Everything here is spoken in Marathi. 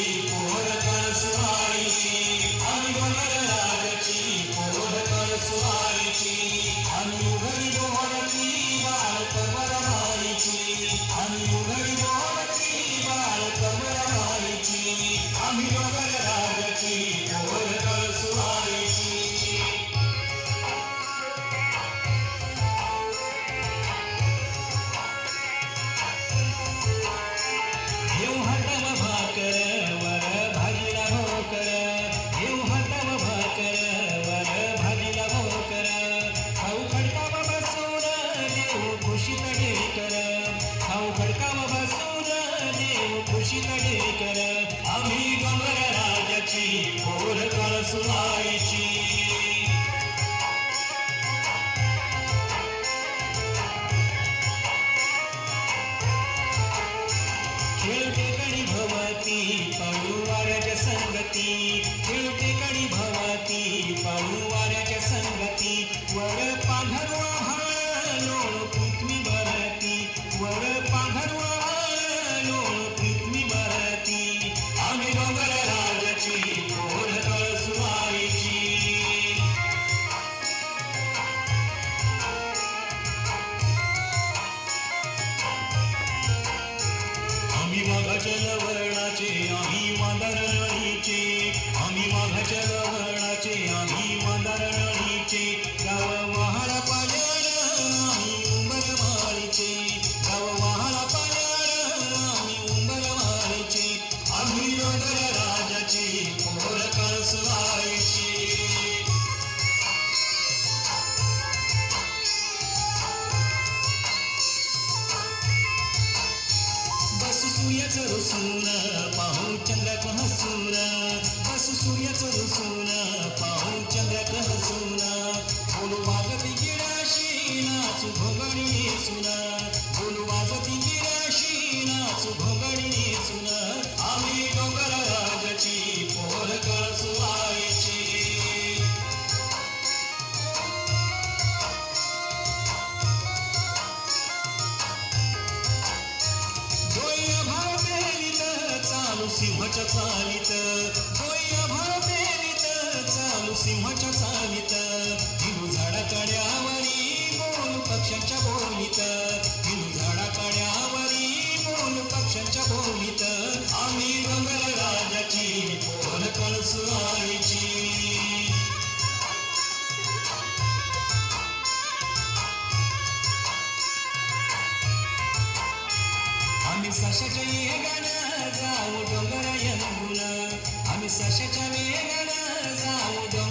राजाची पोर कळसुवाईची आम्ही देऊ खुशीत कर. खाऊ खडकाव बसून देऊ खुशीत कर. आम्ही डोंगर राजाची पोर कळसुवाईची खेळते कणी भवती पाळू वाऱ्याच्या संगती. खेळते कणी भवती पाळू वाऱ्याच्या संगती. वर पांघरवा आम्ही आम्ही वांदर नळीचे आम्ही वाघाच्या लवणाचे आम्ही बस सूर्याचं रुसून पाहू चंद्राक हसून बस सूर्याचं रुसून पाहू चंद्राक चालू सिंहाच्या चालीत. डोई भाव पेरीत चालू सिंहाच्या चालीत. हिनू झाडा कड्यावरी बोल पक्ष्यांच्या बोलीत. हिनू झाडा कड्यावरी बोल पक्ष्यांच्या बोलीत. आम्ही डोंगर राजाची पोर कळसुवाईची आम्ही सशाच्या ಜಾವು ಡೊಂಗರ ಎನ್ನುಲ ಅಮಿ ಸಶಚ ಮೇಘನ ಜಾವು ಡೊಂಗರ